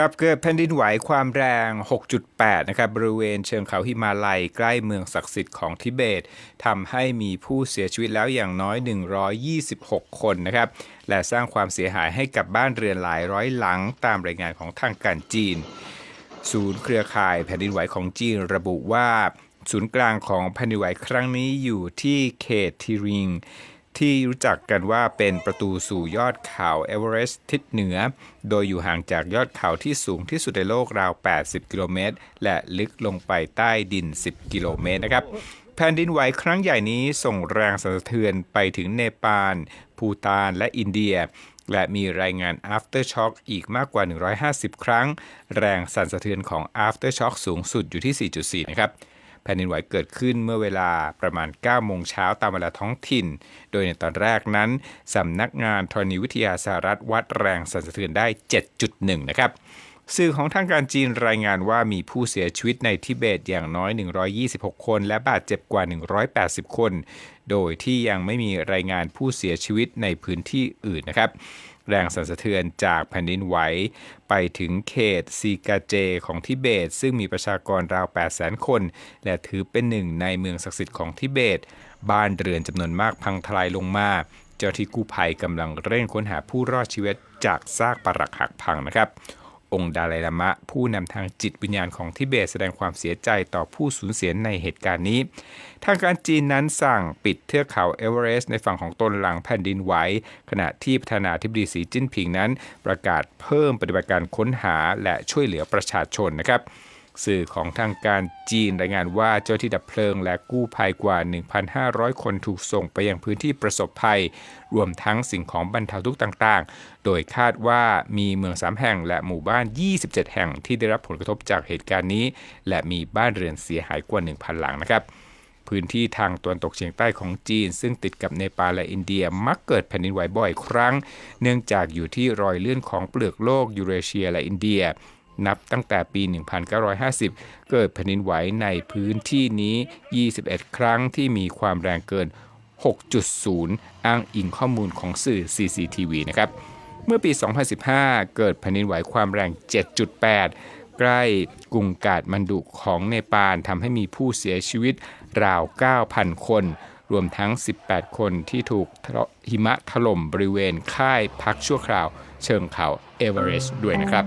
ครับเกิดแผ่นดินไหวความแรง 6.8 นะครับบริเวณเชิงเขาหิมาลัยใกล้เมืองศักดิ์สิทธิ์ของทิเบตทำให้มีผู้เสียชีวิตแล้วอย่างน้อย 126 คนนะครับและสร้างความเสียหายให้กับบ้านเรือนหลายร้อยหลังตามรายงานของทางการจีน ศูนย์เครือข่ายแผ่นดินไหวของจีนระบุว่า ศูนย์กลางของแผ่นดินไหวครั้งนี้อยู่ที่เขตทีริง ที่รู้จักกันว่าเป็นประตูสู่ยอดเขาเอเวอเรสต์ทิศเหนือ โดยอยู่ห่างจากยอดเขาที่สูงที่สุดในโลกราว 80 กิโลเมตร และลึกลงไปใต้ดิน 10 กิโลเมตรนะครับ แผ่นดินไหวครั้งใหญ่นี้ส่งแรงสั่นสะเทือนไปถึงเนปาล ภูตาน และอินเดีย และมีรายงาน aftershock อีกมากกว่า 150 ครั้ง แรงสั่นสะเทือนของ aftershock สูงสุดอยู่ที่ 4.4 นะครับ แผ่นดินไหวเกิดขึ้นเมื่อเวลาประมาณ 9 โมงเช้าตามเวลาท้องถิ่น โดยในตอนแรกนั้นสำนักงานธรณีวิทยาสหรัฐวัดแรงสั่นสะเทือนได้ 7.1 นะครับสื่อของทางการจีนรายงานว่ามีผู้เสียชีวิตในทิเบตอย่างน้อย 126 คน และบาดเจ็บกว่า 180 คน โดยที่ยังไม่มีรายงานผู้เสียชีวิตในพื้นที่อื่นนะครับ แรงสั่นสะเทือนจากแผ่นดินไหวไปถึงเขตซีกาเจของทิเบต ซึ่งมีประชากรราว 800,000 คน และถือเป็นหนึ่งในเมืองศักดิ์สิทธิ์ของทิเบต บ้านเรือนจำนวนมากพังทลายลงมา เจ้าที่กู้ภัยกำลังเร่งค้นหาผู้รอดชีวิตจากซากปรักหักพังนะครับ องค์ดาไลลามะ ผู้นำทางจิตวิญญาณของทิเบตแสดงความเสียใจต่อผู้สูญเสียในเหตุการณ์นี้ ทางการจีนนั้นสั่งปิดเทือกเขาเอเวอเรสต์ในฝั่งของตนหลังแผ่นดินไหวขณะที่ประธานาธิบดีสีจิ้นผิงนั้น ประกาศเพิ่มปฏิบัติการค้นหาและช่วยเหลือประชาชนนะครับ สื่อของทางการจีนรายงานว่าเจ้าที่ดับเพลิงและกู้ภัยกว่า 1,500 คนถูกส่งไปยังพื้นที่ประสบภัย รวมทั้งสิ่งของบรรเทาทุกข์ต่าง ๆ โดยคาดว่ามีเมืองสามแห่งและหมู่บ้าน 27 แห่งที่ได้รับผลกระทบจากเหตุการณ์นี้ และมีบ้านเรือนเสียหายกว่า 1,000 หลังนะครับพื้นที่ทางตะวันตกเฉียงใต้ของจีน ซึ่งติดกับเนปาลและอินเดียมักเกิดแผ่นดินไหวบ่อยครั้ง เนื่องจากอยู่ที่รอยเลื่อนของเปลือกโลกยูเรเชียและอินเดีย นับตั้งแต่ปี 1950 เกิดแผ่นดินไหวในพื้นที่นี้ 21 ครั้งที่มีความแรงเกิน 6.0 อ้างอิงข้อมูลของสื่อ CCTV นะครับ เมื่อปี 2015 เกิดแผ่นดินไหวความแรง 7.8 ใกล้กรุงกาดมันดุของเนปาลทำให้มีผู้เสียชีวิตราว 9,000 คน รวมทั้ง 18 คนที่ถูกหิมะถล่มบริเวณค่ายพักชั่วคราวเชิงเขาเอเวอเรสต์ด้วยนะครับ